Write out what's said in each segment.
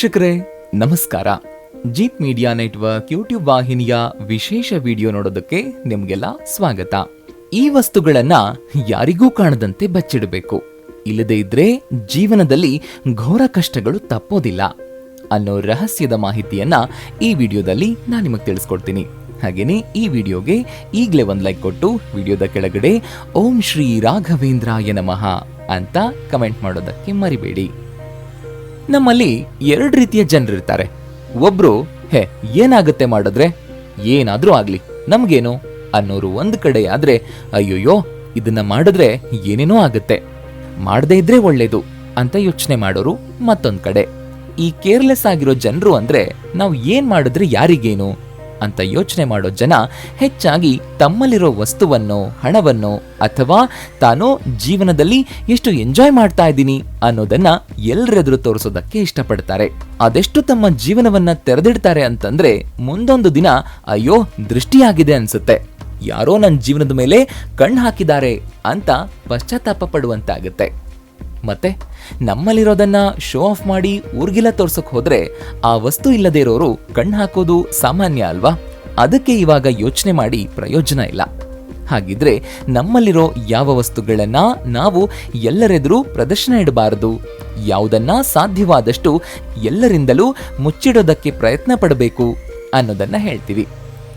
ವೀಕ್ಷಕರೇ, ನಮಸ್ಕಾರ. Jeep media network YouTube ವಾಹಿನಿಯ ವಿಶೇಷ ವಿಡಿಯೋ ನೋಡೋದಕ್ಕೆ ನಿಮ್ಗೆಲ್ಲ ಸ್ವಾಗತ. ಈ ವಸ್ತುಗಳನ್ನ ಯಾರಿಗೂ ಕಾಣದಂತೆ ಬಚ್ಚಿಡಬೇಕು. ಇಲ್ಲದೇ ಇದ್ರೆ ಜೀವನದಲ್ಲಿ ಘೋರ ಕಷ್ಟಗಳು ತಪ್ಪೋದಿಲ್ಲ. ಅನ್ನೋ ರಹಸ್ಯದ ಮಾಹಿತಿಯನ್ನ ಈ ವಿಡಿಯೋದಲ್ಲಿ ನಾನು ನಿಮಗೆ ತಿಳಿಸ್ಕೊಡ್ತೀನಿ. ಹಾಗೇನೆ ಈ ವಿಡಿಯೋಗೆ ಈಗಲೇ ಒಂದು ಲೈಕ್ ಕೊಟ್ಟು ವಿಡಿಯೋದ ಕೆಳಗಡೆ ಓಂ ಶ್ರೀ ರಾಘವೇಂದ್ರಾಯ ನಮಃ ಅಂತ ಕಮೆಂಟ್ ಮಾಡೋದಕ್ಕೆ ಮರಿಬೇಡಿ. ನಮ್ಮಲ್ಲಿ ಎರಡು ರೀತಿಯ ಜನರಿರ್ತಾರೆ. ಒಬ್ರು, ಹೇ, ಏನಾಗುತ್ತೆ ಮಾಡಿದ್ರೆ? ಏನಾದರೂ ಆಗಲಿ. ನಮ್ಗೇನು? ಅನ್ನೋರು ಒಂದು ಕಡೆ ಆದ್ರೆ, ಅಯ್ಯೋಯ್ಯೋ, ಇದನ್ನ ಮಾಡಿದ್ರೆ ಏನೇನೋ ಆಗುತ್ತೆ. ಮಾಡದೇ ಇದ್ರೆ ಒಳ್ಳೇದು ಅಂತ ಯೋಚನೆ ಮಾಡೋರು ಮತ್ತೊಂದು ಕಡೆ. ಈ ಕೇರ್ಲೆಸ್ ಆಗಿರೋ ಜನರು ಅಂದ್ರೆ ನಾವು ಏನು ಮಾಡಿದ್ರೆ ಯಾರಿಗೇನು? ಅಂತ ಯೋಚನೆ ಮಾಡೋ ಜನ ಹೆಚ್ಚಾಗಿ ತಮ್ಮಲ್ಲಿರೋ ವಸ್ತುವನ್ನು, ಹಣವನ್ನು ಅಥವಾ ತಾನು ಜೀವನದಲ್ಲಿ ಎಷ್ಟು ಎಂಜಾಯ್ ಮಾಡ್ತಾ ಇದ್ದೀನಿ ಅನ್ನೋದನ್ನ ಎಲ್ಲರೆದುರು ತೋರಿಸೋದಕ್ಕೆ ಇಷ್ಟಪಡ್ತಾರೆ. ಅದೆಷ್ಟು ತಮ್ಮ ಜೀವನವನ್ನ ತೆರೆದಿಡ್ತಾರೆ ಅಂತಂದ್ರೆ ಮುಂದೊಂದು ದಿನ ಅಯ್ಯೋ, ದೃಷ್ಟಿಯಾಗಿದೆ ಅನ್ಸುತ್ತೆ. ಯಾರೋ ನನ್ನ ಜೀವನದ ಮೇಲೆ ಕಣ್ಣು ಹಾಕಿದ್ದಾರೆ ಅಂತ ಪಶ್ಚಾತ್ತಾಪ ಪಡುವಂತಾಗುತ್ತೆ. ಮತ್ತೆ ನಮ್ಮಲ್ಲಿರೋದನ್ನ ಶೋ ಆಫ್ ಮಾಡಿ ಊರ್ಗಿಲ್ಲ ತೋರ್ಸಕ್ ಹೋದ್ರೆ ಆ ವಸ್ತು ಇಲ್ಲದೇ ಇರೋರು ಕಣ್ಣು ಹಾಕೋದು ಸಾಮಾನ್ಯ ಅಲ್ವಾ? ಅದಕ್ಕೆ ಇವಾಗ ಯೋಚನೆ ಮಾಡಿ ಪ್ರಯೋಜನ ಇಲ್ಲ. ಹಾಗಿದ್ರೆ ನಮ್ಮಲ್ಲಿರೋ ಯಾವ ವಸ್ತುಗಳನ್ನ ನಾವು ಎಲ್ಲರೆದುರು ಪ್ರದರ್ಶನ ಇಡಬಾರದು? ಯಾವುದನ್ನ ಸಾಧ್ಯವಾದಷ್ಟು ಎಲ್ಲರಿಂದಲೂ ಮುಚ್ಚಿಡೋದಕ್ಕೆ ಪ್ರಯತ್ನ ಪಡಬೇಕು ಅನ್ನೋದನ್ನ ಹೇಳ್ತೀವಿ.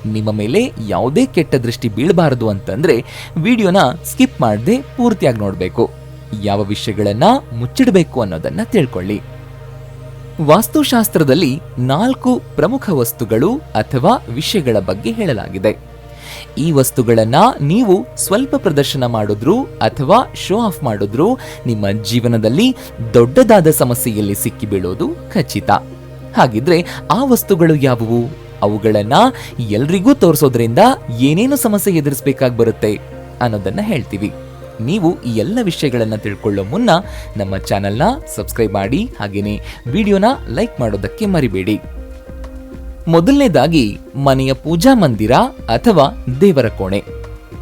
ನಿಮ್ಮ ಮೇಲೆ ಯಾವುದೇ ಕೆಟ್ಟ ದೃಷ್ಟಿ ಬೀಳಬಾರದು ಅಂತಂದ್ರೆ ವಿಡಿಯೋನ ಸ್ಕಿಪ್ ಮಾಡದೆ ಪೂರ್ತಿಯಾಗಿ ನೋಡಬೇಕು. ಯಾವ ವಿಷಯಗಳನ್ನ ಮುಚ್ಚಿಡಬೇಕು ಅನ್ನೋದನ್ನ ತಿಳ್ಕೊಳ್ಳಿ. ವಾಸ್ತುಶಾಸ್ತ್ರದಲ್ಲಿ ನಾಲ್ಕು ಪ್ರಮುಖ ವಸ್ತುಗಳು ಅಥವಾ ವಿಷಯಗಳ ಬಗ್ಗೆ ಹೇಳಲಾಗಿದೆ. ಈ ವಸ್ತುಗಳನ್ನ ನೀವು ಸ್ವಲ್ಪ ಪ್ರದರ್ಶನ ಮಾಡಿದ್ರು ಅಥವಾ ಶೋ ಆಫ್ ಮಾಡಿದ್ರು ನಿಮ್ಮ ಜೀವನದಲ್ಲಿ ದೊಡ್ಡದಾದ ಸಮಸ್ಯೆಯಲ್ಲಿ ಸಿಕ್ಕಿಬೀಳೋದು ಖಚಿತ. ಹಾಗಿದ್ರೆ ಆ ವಸ್ತುಗಳು ಯಾವುವು? ಅವುಗಳನ್ನ ಎಲ್ರಿಗೂ ತೋರಿಸೋದ್ರಿಂದ ಏನೇನು ಸಮಸ್ಯೆ ಎದುರಿಸಬೇಕಾಗಿ ಬರುತ್ತೆ ಅನ್ನೋದನ್ನ ಹೇಳ್ತೀವಿ. ನೀವು ಈ ಎಲ್ಲ ವಿಷಯಗಳನ್ನು ತಿಳ್ಕೊಳ್ಳೋ ಮುನ್ನ ನಮ್ಮ ಚಾನೆಲ್ನ ಸಬ್ಸ್ಕ್ರೈಬ್ ಮಾಡಿ ಹಾಗೆಯೇ ವಿಡಿಯೋನ ಲೈಕ್ ಮಾಡೋದಕ್ಕೆ ಮರಿಬೇಡಿ. ಮೊದಲನೇದಾಗಿ, ಮನೆಯ ಪೂಜಾ ಮಂದಿರ ಅಥವಾ ದೇವರ ಕೋಣೆ.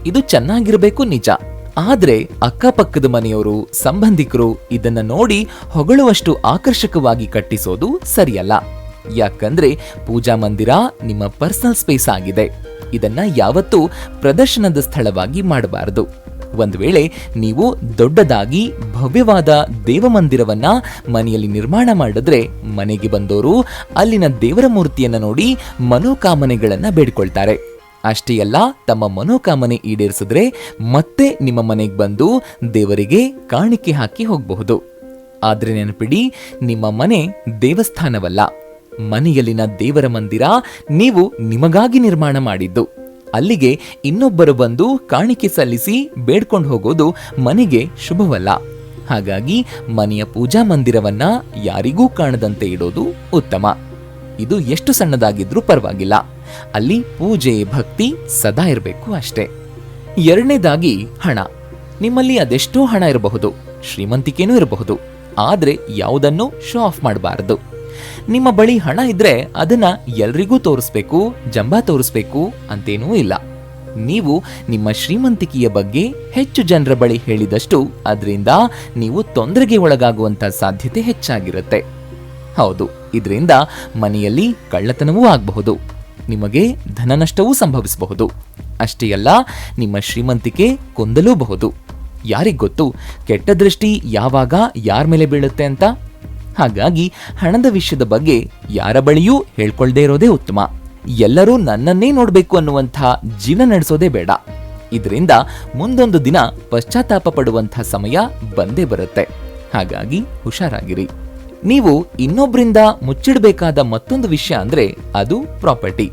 ಇದು ಚೆನ್ನಾಗಿರಬೇಕು ನಿಜ. ಆದರೆ ಅಕ್ಕಪಕ್ಕದ ಮನೆಯವರು, ಸಂಬಂಧಿಕರು ಇದನ್ನ ನೋಡಿ ಹೊಗಳುವಷ್ಟು ಆಕರ್ಷಕವಾಗಿ ಕಟ್ಟಿಸೋದು ಸರಿಯಲ್ಲ. ಯಾಕಂದ್ರೆ ಪೂಜಾ ಮಂದಿರ ನಿಮ್ಮ ಪರ್ಸನಲ್ ಸ್ಪೇಸ್ ಆಗಿದೆ. ಇದನ್ನ ಯಾವತ್ತೂ ಪ್ರದರ್ಶನದ ಸ್ಥಳವಾಗಿ ಮಾಡಬಾರದು. ಒಂದ್ ವೇಳೆ ನೀವು ದೊಡ್ಡದಾಗಿ ಭವ್ಯವಾದ ದೇವಮಂದಿರವನ್ನ ಮನೆಯಲ್ಲಿ ನಿರ್ಮಾಣ ಮಾಡಿದ್ರೆ ಮನೆಗೆ ಬಂದವರು ಅಲ್ಲಿನ ದೇವರ ಮೂರ್ತಿಯನ್ನು ನೋಡಿ ಮನೋಕಾಮನೆಗಳನ್ನು ಬೇಡಿಕೊಳ್ತಾರೆ. ಅಷ್ಟೇ ಅಲ್ಲ, ತಮ್ಮ ಮನೋಕಾಮನೆ ಈಡೇರಿಸಿದ್ರೆ ಮತ್ತೆ ನಿಮ್ಮ ಮನೆಗೆ ಬಂದು ದೇವರಿಗೆ ಕಾಣಿಕೆ ಹಾಕಿ ಹೋಗಬಹುದು. ಆದರೆ ನೆನಪಿಡಿ, ನಿಮ್ಮ ಮನೆ ದೇವಸ್ಥಾನವಲ್ಲ. ಮನೆಯಲ್ಲಿನ ದೇವರ ಮಂದಿರ ನೀವು ನಿಮಗಾಗಿ ನಿರ್ಮಾಣ ಮಾಡಿದ್ದು. ಅಲ್ಲಿಗೆ ಇನ್ನೊಬ್ಬರು ಬಂದು ಕಾಣಿಕೆ ಸಲ್ಲಿಸಿ ಬೇಡ್ಕೊಂಡು ಹೋಗೋದು ಮನೆಗೆ ಶುಭವಲ್ಲ. ಹಾಗಾಗಿ ಮನೆಯ ಪೂಜಾ ಮಂದಿರವನ್ನ ಯಾರಿಗೂ ಕಾಣದಂತೆ ಇಡೋದು ಉತ್ತಮ. ಇದು ಎಷ್ಟು ಸಣ್ಣದಾಗಿದ್ರೂ ಪರವಾಗಿಲ್ಲ. ಅಲ್ಲಿ ಪೂಜೆ, ಭಕ್ತಿ ಸದಾ ಇರಬೇಕು ಅಷ್ಟೇ. ಎರಡನೇದಾಗಿ ಹಣ. ನಿಮ್ಮಲ್ಲಿ ಅದೆಷ್ಟೋ ಹಣ ಇರಬಹುದು. ಶ್ರೀಮಂತಿಕೆನೂ ಇರಬಹುದು. ಆದರೆ ಯಾವುದನ್ನು ಶೋ ಆಫ್ ಮಾಡಬಾರದು. ನಿಮ್ಮ ಬಳಿ ಹಣ ಇದ್ರೆ ಅದನ್ನ ಎಲ್ರಿಗೂ ತೋರಿಸ್ಬೇಕು, ಜಂಬ ತೋರಿಸ್ಬೇಕು ಅಂತೇನೂ ಇಲ್ಲ. ನೀವು ನಿಮ್ಮ ಶ್ರೀಮಂತಿಕೆಯ ಬಗ್ಗೆ ಹೆಚ್ಚು ಜನರ ಬಳಿ ಹೇಳಿದಷ್ಟು ಅದರಿಂದ ನೀವು ತೊಂದರೆಗೆ ಒಳಗಾಗುವಂತ ಸಾಧ್ಯತೆ ಹೆಚ್ಚಾಗಿರುತ್ತೆ. ಹೌದು, ಇದರಿಂದ ಮನೆಯಲ್ಲಿ ಕಳ್ಳತನವೂ ಆಗಬಹುದು. ನಿಮಗೆ ಧನನಷ್ಟವೂ ಸಂಭವಿಸಬಹುದು. ಅಷ್ಟೇ ಅಲ್ಲ, ನಿಮ್ಮ ಶ್ರೀಮಂತಿಕೆ ಕೊಂದಲೂಬಹುದು. ಯಾರಿಗೊತ್ತು ಕೆಟ್ಟ ದೃಷ್ಟಿ ಯಾವಾಗ ಯಾರ ಮೇಲೆ ಬೀಳುತ್ತೆ ಅಂತ? ಹಾಗಾಗಿ ಹಣದ ವಿಷಯದ ಬಗ್ಗೆ ಯಾರ ಬಳಿಯೂ ಹೇಳ್ಕೊಳ್ದೇ ಇರೋದೇ ಉತ್ತಮ. ಎಲ್ಲರೂ ನನ್ನನ್ನೇ ನೋಡಬೇಕು ಅನ್ನುವಂಥ ಜೀವನ ನಡೆಸೋದೇ ಬೇಡ. ಇದರಿಂದ ಮುಂದೊಂದು ದಿನ ಪಶ್ಚಾತ್ತಾಪ ಪಡುವಂಥ ಸಮಯ ಬಂದೇ ಬರುತ್ತೆ. ಹಾಗಾಗಿ ಹುಷಾರಾಗಿರಿ. ನೀವು ಇನ್ನೊಬ್ಬರಿಂದ ಮುಚ್ಚಿಡಬೇಕಾದ ಮತ್ತೊಂದು ವಿಷಯ ಅಂದರೆ ಅದು ಪ್ರಾಪರ್ಟಿ.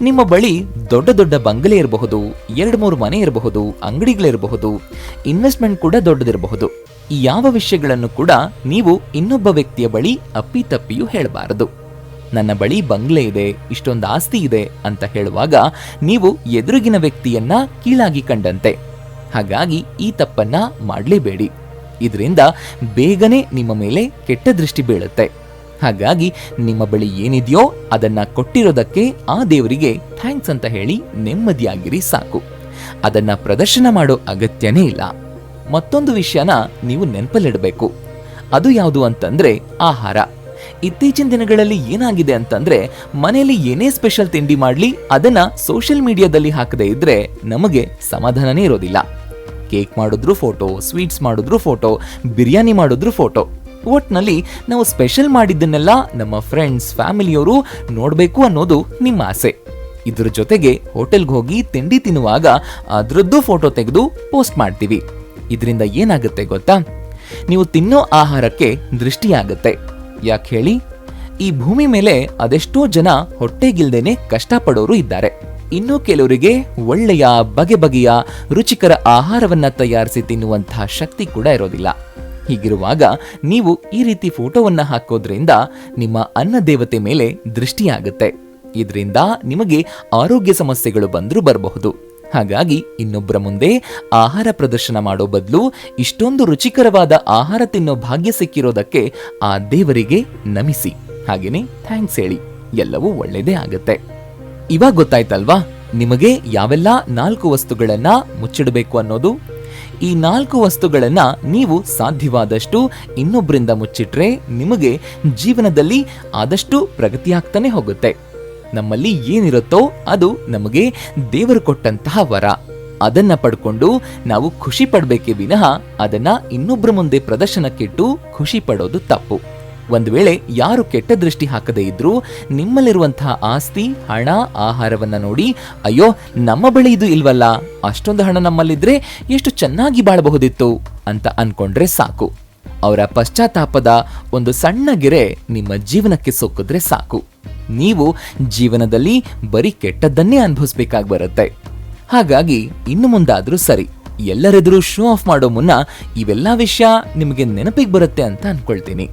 ನಿಮ್ಮ ಬಳಿ ದೊಡ್ಡ ದೊಡ್ಡ ಬಂಗಲೆ ಇರಬಹುದು ಎರಡು ಮೂರು ಮನೆ ಇರಬಹುದು, ಅಂಗಡಿಗಳಿರಬಹುದು, ಇನ್ವೆಸ್ಟ್ಮೆಂಟ್ ಕೂಡ ದೊಡ್ಡದಿರಬಹುದು. ಈ ಯಾವ ವಿಷಯಗಳನ್ನು ಕೂಡ ನೀವು ಇನ್ನೊಬ್ಬ ವ್ಯಕ್ತಿಯ ಬಳಿ ಅಪ್ಪಿತಪ್ಪಿಯೂ ಹೇಳಬಾರದು. ನನ್ನ ಬಳಿ ಬಂಗ್ಲೆ ಇದೆ, ಇಷ್ಟೊಂದು ಆಸ್ತಿ ಇದೆ ಅಂತ ಹೇಳುವಾಗ ನೀವು ಎದುರುಗಿನ ವ್ಯಕ್ತಿಯನ್ನ ಕೀಳಾಗಿ ಕಂಡಂತೆ. ಹಾಗಾಗಿ ಈ ತಪ್ಪನ್ನ ಮಾಡಲೇಬೇಡಿ. ಇದರಿಂದ ಬೇಗನೆ ನಿಮ್ಮ ಮೇಲೆ ಕೆಟ್ಟ ದೃಷ್ಟಿ ಬೀಳುತ್ತೆ. ಹಾಗಾಗಿ ನಿಮ್ಮ ಬಳಿ ಏನಿದೆಯೋ ಅದನ್ನ ಕೊಟ್ಟಿರೋದಕ್ಕೆ ಆ ದೇವರಿಗೆ ಥ್ಯಾಂಕ್ಸ್ ಅಂತ ಹೇಳಿ ನೆಮ್ಮದಿಯಾಗಿರಿ ಸಾಕು. ಅದನ್ನ ಪ್ರದರ್ಶನ ಮಾಡೋ ಅಗತ್ಯನೇ ಇಲ್ಲ. ಮತ್ತೊಂದು ವಿಷಯನ ನೀವು ನೆನಪಲ್ಲಿಡಬೇಕು. ಅದು ಯಾವುದು ಅಂತಂದ್ರೆ ಆಹಾರ. ಇತ್ತೀಚಿನ ದಿನಗಳಲ್ಲಿ ಏನಾಗಿದೆ ಅಂತಂದ್ರೆ ಮನೆಯಲ್ಲಿ ಏನೇ ಸ್ಪೆಷಲ್ ತಿಂಡಿ ಮಾಡಲಿ, ಅದನ್ನ ಸೋಷಿಯಲ್ ಮೀಡಿಯಾದಲ್ಲಿ ಹಾಕದೇ ಇದ್ರೆ ನಮಗೆ ಸಮಾಧಾನನೇ ಇರೋದಿಲ್ಲ. ಕೇಕ್ ಮಾಡಿದ್ರು ಫೋಟೋ, ಸ್ವೀಟ್ಸ್ ಮಾಡಿದ್ರು ಫೋಟೋ, ಬಿರಿಯಾನಿ ಮಾಡಿದ್ರು ಫೋಟೋ. ಒಟ್ನಲ್ಲಿ ನಾವು ಸ್ಪೆಷಲ್ ಮಾಡಿದ್ದನ್ನೆಲ್ಲ ನಮ್ಮ ಫ್ರೆಂಡ್ಸ್, ಫ್ಯಾಮಿಲಿಯವರು ನೋಡಬೇಕು ಅನ್ನೋದು ನಿಮ್ಮ ಆಸೆ. ಇದ್ರ ಜೊತೆಗೆ ಹೋಟೆಲ್ಗೆ ಹೋಗಿ ತಿಂಡಿ ತಿನ್ನುವಾಗ ಅದರದ್ದು ಫೋಟೋ ತೆಗೆದು ಪೋಸ್ಟ್ ಮಾಡ್ತೀವಿ. ಇದರಿಂದ ಏನಾಗುತ್ತೆ ಗೊತ್ತಾ? ನೀವು ತಿನ್ನೋ ಆಹಾರಕ್ಕೆ ದೃಷ್ಟಿಯಾಗುತ್ತೆ. ಯಾಕೆ ಹೇಳಿ? ಈ ಭೂಮಿ ಮೇಲೆ ಅದೆಷ್ಟೋ ಜನ ಹೊಟ್ಟೆಗಿಲ್ದೇನೆ ಕಷ್ಟಪಡೋರು ಇದ್ದಾರೆ. ಇನ್ನು ಕೆಲವರಿಗೆ ಒಳ್ಳೆಯ ಬಗೆ ಬಗೆಯ ರುಚಿಕರ ಆಹಾರವನ್ನ ತಯಾರಿಸಿ ತಿನ್ನುವಂತಹ ಶಕ್ತಿ ಕೂಡ ಇರೋದಿಲ್ಲ. ಹೀಗಿರುವಾಗ ನೀವು ಈ ರೀತಿ ಫೋಟೋವನ್ನ ಹಾಕೋದ್ರಿಂದ ನಿಮ್ಮ ಅನ್ನ ದೇವತೆ ಮೇಲೆ ದೃಷ್ಟಿಯಾಗುತ್ತೆ. ಇದರಿಂದ ನಿಮಗೆ ಆರೋಗ್ಯ ಸಮಸ್ಯೆಗಳು ಬಂದರೂ ಬರಬಹುದು. ಹಾಗಾಗಿ ಇನ್ನೊಬ್ಬರ ಮುಂದೆ ಆಹಾರ ಪ್ರದರ್ಶನ ಮಾಡೋ ಬದಲು ಇಷ್ಟೊಂದು ರುಚಿಕರವಾದ ಆಹಾರ ತಿನ್ನೋ ಭಾಗ್ಯ ಸಿಕ್ಕಿರೋದಕ್ಕೆ ಆ ದೇವರಿಗೆ ನಮಿಸಿ. ಹಾಗೇನೆ ಥ್ಯಾಂಕ್ಸ್ ಹೇಳಿ. ಎಲ್ಲವೂ ಒಳ್ಳೇದೇ ಆಗುತ್ತೆ. ಇವಾಗ ಗೊತ್ತಾಯ್ತಲ್ವಾ? ನಿಮಗೆ ಯಾವೆಲ್ಲ ನಾಲ್ಕು ವಸ್ತುಗಳನ್ನ ಮುಚ್ಚಿಡಬೇಕು ಅನ್ನೋದು? ಈ ನಾಲ್ಕು ವಸ್ತುಗಳನ್ನ ನೀವು ಸಾಧ್ಯವಾದಷ್ಟು ಇನ್ನೊಬ್ಬರಿಂದ ಮುಚ್ಚಿಟ್ರೆ ನಿಮಗೆ ಜೀವನದಲ್ಲಿ ಆದಷ್ಟು ಪ್ರಗತಿಯಾಗ್ತಾನೆ ಹೋಗುತ್ತೆ. ನಮ್ಮಲ್ಲಿ ಏನಿರುತ್ತೋ ಅದು ನಮಗೆ ದೇವರು ಕೊಟ್ಟಂತಹ ವರ. ಅದನ್ನ ಪಡ್ಕೊಂಡು ನಾವು ಖುಷಿ ಪಡಬೇಕೇ ವಿನಃ ಅದನ್ನ ಇನ್ನೊಬ್ಬರ ಮುಂದೆ ಪ್ರದರ್ಶನಕ್ಕಿಟ್ಟು ಖುಷಿ ಪಡೋದು ತಪ್ಪು. ಒಂದು ವೇಳೆ ಯಾರು ಕೆಟ್ಟ ದೃಷ್ಟಿ ಹಾಕದೇ ಇದ್ರೂ ನಿಮ್ಮಲ್ಲಿರುವಂತಹ ಆಸ್ತಿ, ಹಣ, ಆಹಾರವನ್ನ ನೋಡಿ, ಅಯ್ಯೋ, ನಮ್ಮ ಬಳಿ ಇದು ಇಲ್ವಲ್ಲ? ಅಷ್ಟೊಂದು ಹಣ ನಮ್ಮಲ್ಲಿದ್ರೆ ಎಷ್ಟು ಚೆನ್ನಾಗಿ ಬಾಳಬಹುದಿತ್ತು ಅಂತ ಅನ್ಕೊಂಡ್ರೆ ಸಾಕು. ಅವರ ಪಶ್ಚಾತ್ತಾಪದ ಒಂದು ಸಣ್ಣ ಗೆರೆ ನಿಮ್ಮ ಜೀವನಕ್ಕೆ ಸೊಕ್ಕಿದ್ರೆ ಸಾಕು. ನೀವು ಜೀವನದಲ್ಲಿ ಬರೀ ಕೆಟ್ಟದ್ದನ್ನೇ ಅನುಭವಿಸ್ಬೇಕಾಗಿ ಬರುತ್ತೆ ಹಾಗಾಗಿ ಇನ್ನು ಮುಂದಾದರೂ ಸರಿ, ಎಲ್ಲರೆದುರು ಶೋ ಆಫ್ ಮಾಡೋ ಮುನ್ನ ಇವೆಲ್ಲ ವಿಷಯ ನಿಮಗೆ ನೆನಪಿಗೆ ಬರುತ್ತೆ ಅಂತ ಅನ್ಕೊಳ್ತೀನಿ.